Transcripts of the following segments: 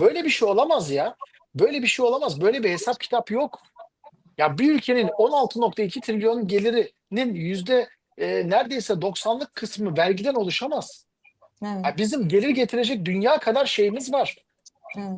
Böyle bir şey olamaz ya. Böyle bir şey olamaz. Böyle bir hesap kitap yok. Ya bir ülkenin 16.2 trilyon gelirinin yüzde e, neredeyse 90'lık kısmı vergiden oluşamaz. Evet, Ya bizim gelir getirecek dünya kadar şeyimiz var. evet.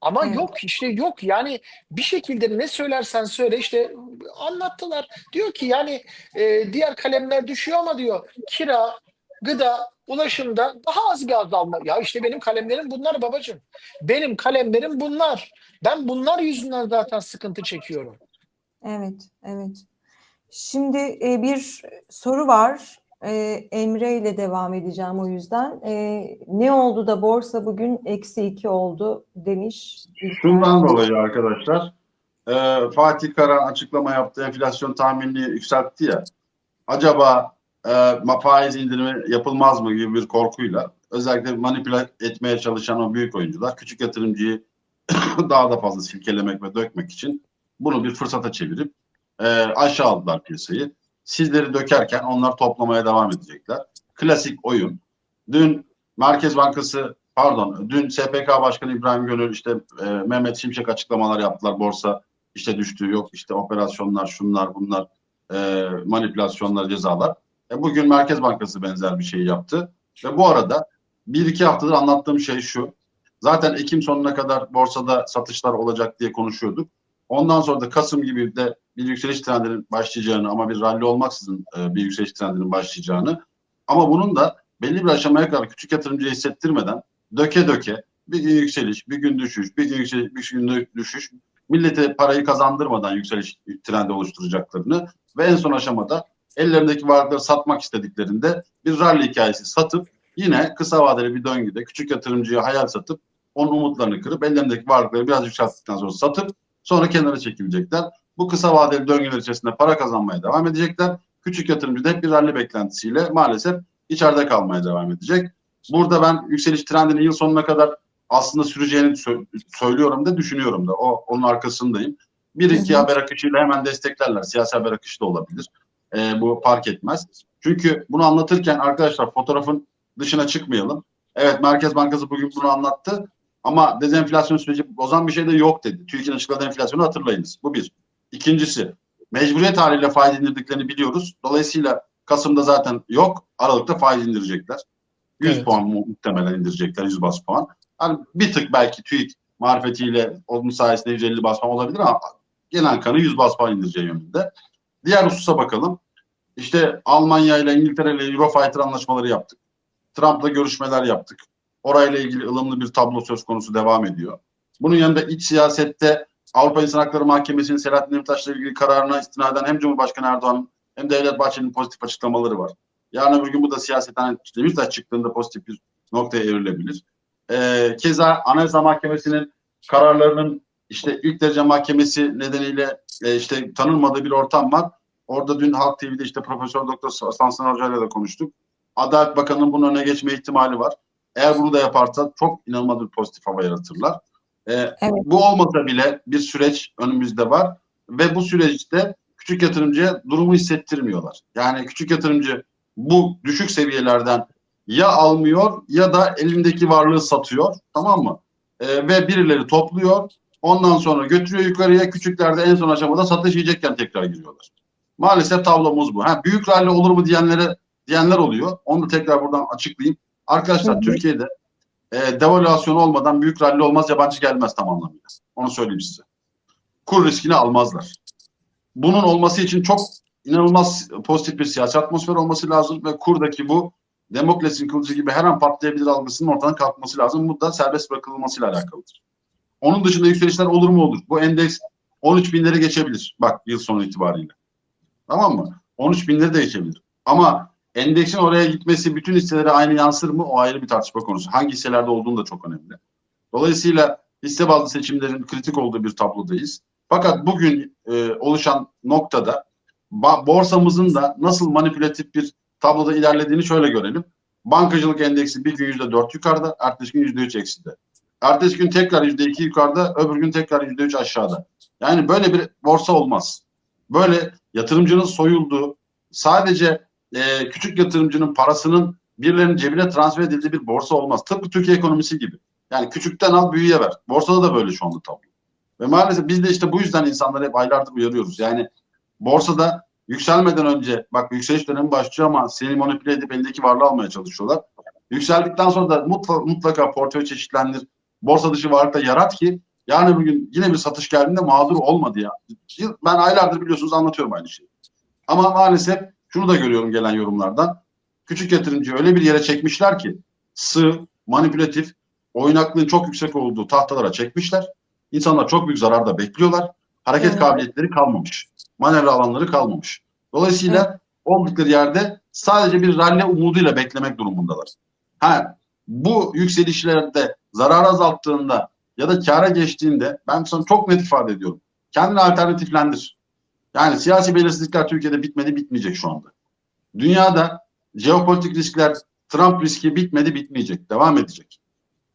Ama Evet. yok işte yok yani bir şekilde ne söylersen söyle işte anlattılar. Diyor ki yani e, diğer kalemler düşüyor ama diyor kira, gıda, ulaşımda daha az bir azalma. Ya işte benim kalemlerim bunlar babacığım. Benim kalemlerim bunlar. Ben bunlar yüzünden zaten sıkıntı çekiyorum. Evet, evet. Şimdi e, bir soru var. E, Emre ile devam edeceğim o yüzden. E, ne oldu da borsa bugün eksi iki oldu demiş. Şundan dolayı arkadaşlar e, Fatih Kara açıklama yaptı enflasyon tahminini yükseltti ya acaba e, faiz indirimi yapılmaz mı gibi bir korkuyla özellikle manipüle etmeye çalışan o büyük oyuncular küçük yatırımcıyı daha da fazla silkelemek ve dökmek için bunu bir fırsata çevirip e, aşağı aldılar piyasayı. Sizleri dökerken onlar toplamaya devam edecekler. Klasik oyun. Dün Merkez Bankası pardon dün SPK Başkanı İbrahim Gönül işte e, Mehmet Şimşek açıklamalar yaptılar. Borsa işte düştü yok işte operasyonlar şunlar bunlar e, manipülasyonlar cezalar. E, bugün Merkez Bankası benzer bir şey yaptı. Ve bu arada bir iki haftadır anlattığım şey şu. Zaten Ekim sonuna kadar borsada satışlar olacak diye konuşuyorduk. Ondan sonra da Kasım gibi de bir yükseliş trendinin başlayacağını ama bir rally olmaksızın e, bir yükseliş trendinin başlayacağını ama bunun da belli bir aşamaya kadar küçük yatırımcıya hissettirmeden döke döke bir gün yükseliş, bir gün düşüş, bir gün yükseliş, bir gün düşüş millete parayı kazandırmadan yükseliş trendi oluşturacaklarını ve en son aşamada ellerindeki varlıkları satmak istediklerinde bir rally hikayesi satıp yine kısa vadeli bir döngüde küçük yatırımcıya hayal satıp onun umutlarını kırıp ellerindeki varlıkları biraz yükselttikten sonra satıp sonra kenara çekilecekler. Bu kısa vadeli döngüler içerisinde para kazanmaya devam edecekler. Küçük yatırımcı da hep bir rally beklentisiyle maalesef içeride kalmaya devam edecek. Burada ben yükseliş trendinin yıl sonuna kadar aslında süreceğini sö- söylüyorum da düşünüyorum da. O onun arkasındayım. Bir iki haber akışıyla hemen desteklerler. Siyasi haber akışı da olabilir. Ee, bu fark etmez. Çünkü bunu anlatırken arkadaşlar fotoğrafın dışına çıkmayalım. Evet Merkez Bankası bugün bunu anlattı. Ama dezenflasyon süreci bozan bir şey de yok dedi. TÜİK'in açıkladığı enflasyonu hatırlayınız. Bu bir. İkincisi mecburiyet haliyle faiz indirdiklerini biliyoruz. Dolayısıyla Kasım'da zaten yok. Aralıkta faiz indirecekler. 100 Evet. puan mu- muhtemelen indirecekler 100 bas puan. Hani bir tık belki TÜİK marifetiyle onun sayesinde 150 bas puan olabilir ama genel kanı 100 bas puan indireceği yönünde. Diğer hususa bakalım. İşte Almanya ile İngiltere ile Eurofighter anlaşmaları yaptık. Trump'la görüşmeler yaptık. Orayla ilgili ılımlı bir tablo söz konusu devam ediyor. Bunun yanında iç siyasette Avrupa İnsan Hakları Mahkemesi'nin Selahattin Demirtaş'la ilgili kararına istinaden hem Cumhurbaşkanı Erdoğan hem Devlet Bahçeli'nin pozitif açıklamaları var. Yarın öbür gün bu da siyasetten Demirtaş çıktığında pozitif bir noktaya evrilebilir. Ee, keza Anayasa Mahkemesi'nin kararlarının işte ilk derece mahkemesi nedeniyle e, işte tanınmadığı bir ortam var. Orada dün Halk TV'de işte Profesör Doktor Sansan Hoca ile de konuştuk. Adalet Bakanı'nın bunun önüne geçme ihtimali var. Eğer bunu da yaparsa çok inanılmaz bir pozitif hava yaratırlar. Ee, Evet. Bu olmasa bile bir süreç önümüzde var ve bu süreçte küçük yatırımcıya durumu hissettirmiyorlar. Yani küçük yatırımcı bu düşük seviyelerden ya almıyor ya da elindeki varlığı satıyor tamam mı? Ee, ve birileri topluyor ondan sonra götürüyor yukarıya küçüklerde en son aşamada satış yiyecekken tekrar giriyorlar. Maalesef tablomuz bu. Ha, büyük rally olur mu diyenlere diyenler oluyor. Onu da tekrar buradan açıklayayım. Arkadaşlar hı. Türkiye'de e, devalüasyon olmadan büyük rally olmaz yabancı gelmez tam anlamıyla. Onu söyleyeyim size. Kur riskini almazlar. Bunun olması için çok inanılmaz pozitif bir siyasi atmosfer olması lazım ve kurdaki bu demokrasinin kılıcı gibi her an patlayabilir algısının ortadan kalkması lazım. Bu da serbest bırakılmasıyla alakalıdır. Onun dışında yükselişler olur mu olur. Bu endeks 13 binleri geçebilir. Bak yıl sonu itibariyle. Tamam mı? 13 binleri de geçebilir. Ama endeksin oraya gitmesi bütün hisselere aynı yansır mı? O ayrı bir tartışma konusu. Hangi hisselerde olduğunu da çok önemli. Dolayısıyla hisse bazlı seçimlerin kritik olduğu bir tablodayız. Fakat bugün e, oluşan noktada borsamızın da nasıl manipülatif bir tabloda ilerlediğini şöyle görelim. Bankacılık endeksi bir gün yüzde dört yukarıda, ertesi gün yüzde üç ekside. Ertesi gün tekrar yüzde iki yukarıda, öbür gün tekrar yüzde üç aşağıda. Yani böyle bir borsa olmaz. Böyle yatırımcının soyulduğu, sadece e, küçük yatırımcının parasının birilerinin cebine transfer edildiği bir borsa olmaz. Tıpkı Türkiye ekonomisi gibi. Yani küçükten al büyüye ver. Borsada da böyle şu anda tablo. Ve maalesef biz de işte bu yüzden insanları hep aylardır uyarıyoruz. Yani borsada yükselmeden önce bak yükseliş dönemi başlıyor ama seni manipüle edip eldeki varlığı almaya çalışıyorlar. Yükseldikten sonra da mutlaka, mutlaka portföy çeşitlendir. Borsa dışı varlıkta yarat ki yani bugün yine bir satış geldiğinde mağdur olmadı ya. Ben aylardır biliyorsunuz anlatıyorum aynı şeyi. Ama maalesef şunu da görüyorum gelen yorumlardan. Küçük yatırımcı öyle bir yere çekmişler ki sığ, manipülatif, oynaklığın çok yüksek olduğu tahtalara çekmişler. İnsanlar çok büyük zararda bekliyorlar. Hareket Evet. kabiliyetleri kalmamış. Manevra alanları kalmamış. Dolayısıyla oldukları yerde sadece bir rally umuduyla beklemek durumundalar. Ha, bu yükselişlerde zarar azalttığında ya da kâra geçtiğinde ben sana çok net ifade ediyorum. Kendini alternatiflendir. Yani siyasi belirsizlikler Türkiye'de bitmedi bitmeyecek şu anda. Dünyada jeopolitik riskler Trump riski bitmedi bitmeyecek. Devam edecek.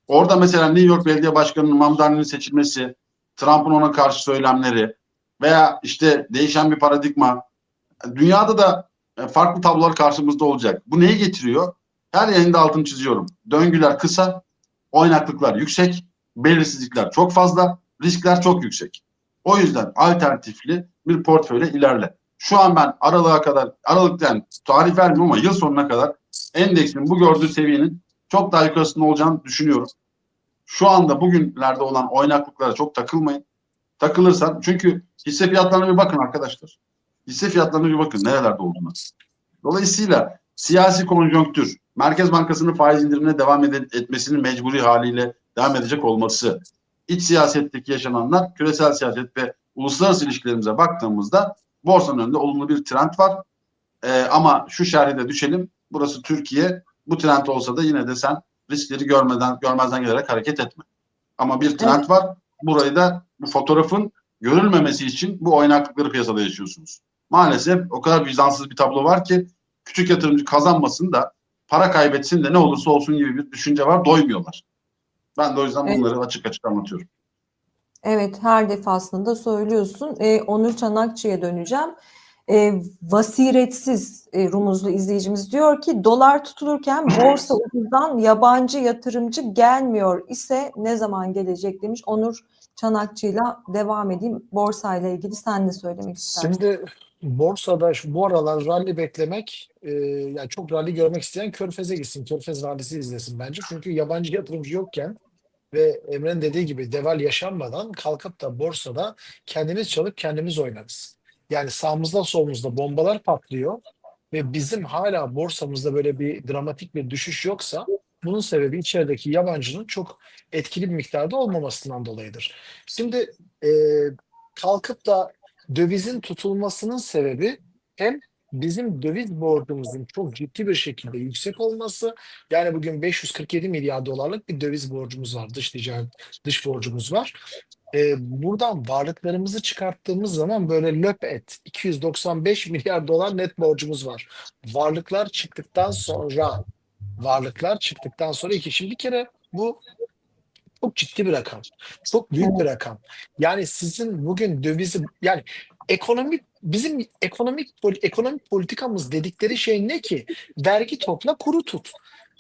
Orada mesela New York Belediye Başkanı'nın Mamdani'nin seçilmesi, Trump'ın ona karşı söylemleri veya işte değişen bir paradigma. Dünyada da e, farklı tablolar karşımızda olacak. Bu neyi getiriyor? Her yayında altını çiziyorum. Döngüler kısa, oynaklıklar yüksek, belirsizlikler çok fazla, riskler çok yüksek. O yüzden alternatifli bir portföyle ilerle. Şu an ben aralığa kadar, aralıktan tarih vermiyorum ama yıl sonuna kadar endeksin bu gördüğü seviyenin çok daha yukarısında olacağını düşünüyorum. Şu anda bugünlerde olan oynaklıklara çok takılmayın. Takılırsan çünkü hisse fiyatlarına bir bakın arkadaşlar. Hisse fiyatlarına bir bakın nerelerde olduğuna. Dolayısıyla siyasi konjonktür, Merkez Bankası'nın faiz indirimine devam ed- etmesinin mecburi haliyle devam edecek olması, iç siyasetteki yaşananlar, küresel siyaset ve uluslararası ilişkilerimize baktığımızda borsanın önünde olumlu bir trend var. Ee, ama şu şerhi de düşelim. Burası Türkiye. Bu trend olsa da yine de sen riskleri görmeden görmezden gelerek hareket etme. Ama bir trend Evet. var. Burayı da bu fotoğrafın görülmemesi için bu oynaklıkları piyasada yaşıyorsunuz. Maalesef o kadar vicdansız bir tablo var ki küçük yatırımcı kazanmasın da para kaybetsin de ne olursa olsun gibi bir düşünce var. Doymuyorlar. Ben de o yüzden Evet. bunları açık açık anlatıyorum. Evet, her defasında söylüyorsun. Ee, Onur Çanakçı'ya döneceğim. Ee, vasiretsiz e, rumuzlu izleyicimiz diyor ki dolar tutulurken borsa ucuzdan yabancı yatırımcı gelmiyor ise ne zaman gelecek demiş. Onur Çanakçı'yla devam edeyim. Borsayla ilgili sen ne söylemek istersin? Şimdi borsada şu, bu aralar rally beklemek e, yani çok rally görmek isteyen Körfez'e gitsin. Körfez rallisi izlesin bence. Çünkü yabancı yatırımcı yokken ve Emre'nin dediği gibi deval yaşanmadan kalkıp da borsada kendimiz çalıp kendimiz oynarız. Yani sağımızda solumuzda bombalar patlıyor ve bizim hala borsamızda böyle bir dramatik bir düşüş yoksa bunun sebebi içerideki yabancının çok etkili bir miktarda olmamasından dolayıdır. Şimdi e, kalkıp da dövizin tutulmasının sebebi hem bizim döviz borcumuzun çok ciddi bir şekilde yüksek olması. Yani bugün 547 milyar dolarlık bir döviz borcumuz var. Dış ticaret, dış borcumuz var. Ee, buradan varlıklarımızı çıkarttığımız zaman böyle löp et 295 milyar dolar net borcumuz var. Varlıklar çıktıktan sonra varlıklar çıktıktan sonra iki. Şimdi bir kere bu çok ciddi bir rakam. Çok büyük bir rakam. Yani sizin bugün dövizi yani ekonomik bizim ekonomik ekonomik politikamız dedikleri şey ne ki? Vergi topla, kuru tut.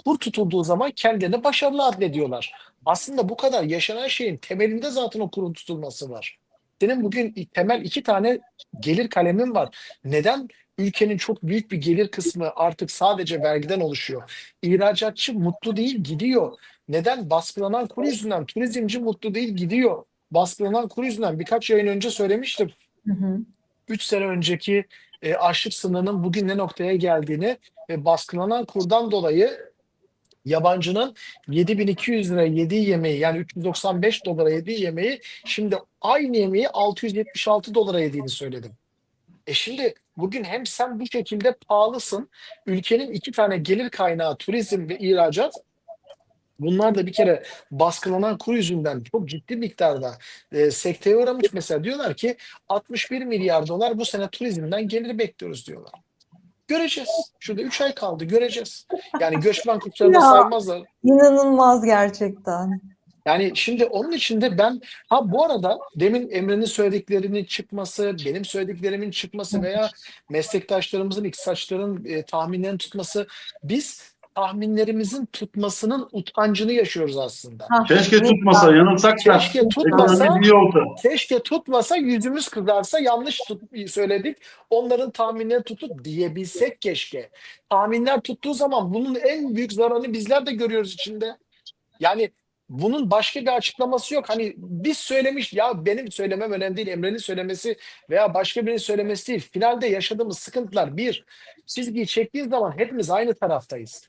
Kur tutulduğu zaman kendilerine başarılı adlediyorlar. Aslında bu kadar yaşanan şeyin temelinde zaten o kurun tutulması var. Senin bugün temel iki tane gelir kalemin var. Neden ülkenin çok büyük bir gelir kısmı artık sadece vergiden oluşuyor? İhracatçı mutlu değil, gidiyor. Neden? Baskılanan kur yüzünden. Turizmci mutlu değil, gidiyor. Baskılanan kur yüzünden. Birkaç yayın önce söylemiştim. Hı hı. 3 sene önceki e, açlık sınırının bugün ne noktaya geldiğini ve baskılanan kurdan dolayı yabancının 7200 lira yediği yemeği yani 395 dolara yediği yemeği şimdi aynı yemeği 676 dolara yediğini söyledim. E şimdi bugün hem sen bu şekilde pahalısın, ülkenin iki tane gelir kaynağı turizm ve ihracat Bunlar da bir kere baskılanan kur yüzünden çok ciddi miktarda e, sekteye uğramış. Mesela diyorlar ki 61 milyar dolar bu sene turizmden gelir bekliyoruz diyorlar. Göreceğiz. Şurada 3 ay kaldı göreceğiz. Yani göçmen kuşlarına saymazlar. İnanılmaz gerçekten. Yani şimdi onun için de ben ha bu arada demin Emre'nin söylediklerinin çıkması, benim söylediklerimin çıkması veya meslektaşlarımızın iktisatçıların e, tahminlerini tutması biz tahminlerimizin tutmasının utancını yaşıyoruz aslında. Keşke tutmasa, yanılsak da Keşke tutmasa, keşke tutmasa yüzümüz kızarsa yanlış tut, söyledik. Onların tahminleri tutup diyebilsek keşke. Tahminler tuttuğu zaman bunun en büyük zararını bizler de görüyoruz içinde. Yani bunun başka bir açıklaması yok. Hani biz söylemiş ya benim söylemem önemli değil. Emre'nin söylemesi veya başka birinin söylemesi değil. Finalde yaşadığımız sıkıntılar bir. Çizgiyi çektiği zaman hepimiz aynı taraftayız.